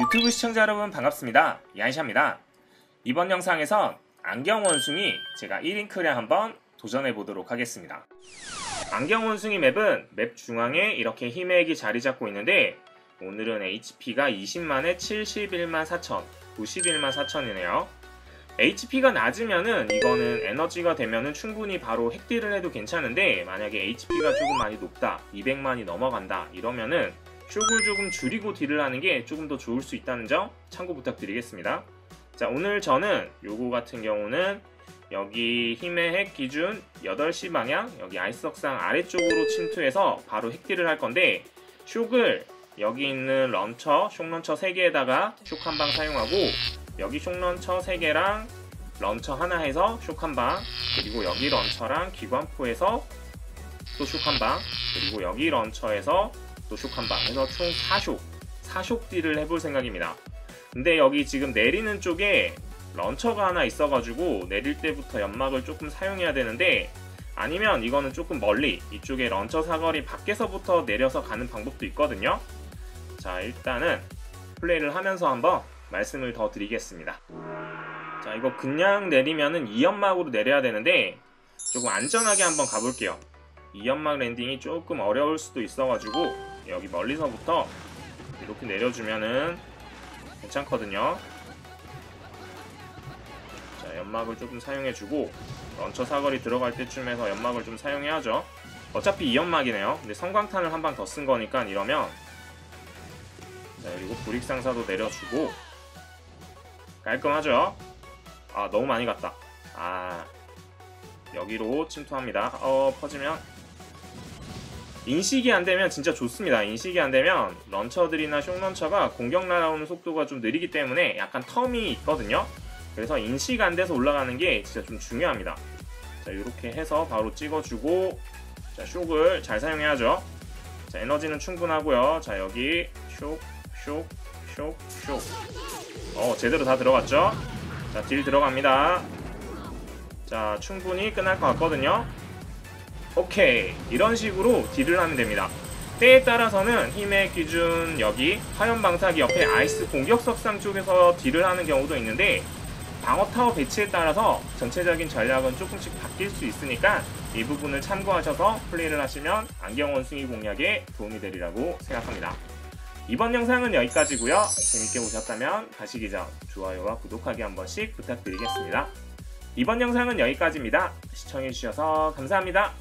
유튜브 시청자 여러분 반갑습니다. 야이샤입니다. 이번 영상에선 안경 원숭이 제가 1링크량 한번 도전해 보도록 하겠습니다. 안경 원숭이 맵은 맵 중앙에 이렇게 히맥이 자리 잡고 있는데 오늘은 HP가 20만에 71만 4천, 91만 4천이네요. HP가 낮으면은 이거는 에너지가 되면은 충분히 바로 핵딜을 해도 괜찮은데 만약에 HP가 조금 많이 높다, 200만이 넘어간다 이러면은 쇼을 조금 줄이고 딜을 하는 게 조금 더 좋을 수 있다는 점 참고 부탁드리겠습니다. 자 오늘 저는 요거 같은 경우는 여기 힘의 핵 기준 8시 방향 여기 아이스석상 아래쪽으로 침투해서 바로 핵딜을 할 건데 쇽을 여기 있는 런처, 쇽 런처 3개에다가 쇽 한 방 사용하고 여기 쇽 런처 3개랑 런처 하나 해서 쇽한방 그리고 여기 런처랑 기관포에서 또쇽한방 그리고 여기 런처에서 또쇽한방 해서 총 4쇽 4쇽 딜을 해볼 생각입니다. 근데 여기 지금 내리는 쪽에 런처가 하나 있어가지고 내릴 때부터 연막을 조금 사용해야 되는데 아니면 이거는 조금 멀리 이쪽에 런처 사거리 밖에서부터 내려서 가는 방법도 있거든요. 자 일단은 플레이를 하면서 한번 말씀을 더 드리겠습니다. 자 이거 그냥 내리면은 2연막으로 내려야 되는데 조금 안전하게 한번 가볼게요. 2연막 랜딩이 조금 어려울 수도 있어가지고 여기 멀리서부터 이렇게 내려주면은 괜찮거든요. 자 연막을 조금 사용해주고 런처 사거리 들어갈 때쯤에서 연막을 좀 사용해야죠. 어차피 2연막이네요. 근데 성광탄을 한 방 더 쓴 거니까 이러면 자 그리고 불익상사도 내려주고 깔끔하죠? 아 너무 많이 갔다. 아 여기로 침투합니다. 어 퍼지면. 인식이 안되면 진짜 좋습니다. 인식이 안되면 런처들이나 쇽런처가 공격 날아오는 속도가 좀 느리기 때문에 약간 텀이 있거든요. 그래서 인식 안돼서 올라가는 게 진짜 좀 중요합니다. 자 이렇게 해서 바로 찍어주고 자 쇽을 잘 사용해야죠. 자 에너지는 충분하고요. 자 여기 쇽 쇽, 쇽, 쇽. 어, 제대로 다 들어갔죠? 자, 딜 들어갑니다. 자, 충분히 끝날 것 같거든요. 오케이. 이런 식으로 딜을 하면 됩니다. 때에 따라서는 힘의 기준 여기 화염방사기 옆에 아이스 공격 석상 쪽에서 딜을 하는 경우도 있는데 방어 타워 배치에 따라서 전체적인 전략은 조금씩 바뀔 수 있으니까 이 부분을 참고하셔서 플레이를 하시면 안경 원숭이 공략에 도움이 되리라고 생각합니다. 이번 영상은 여기까지고요. 재밌게 보셨다면 가시기 전 좋아요와 구독하기 한 번씩 부탁드리겠습니다. 이번 영상은 여기까지입니다. 시청해주셔서 감사합니다.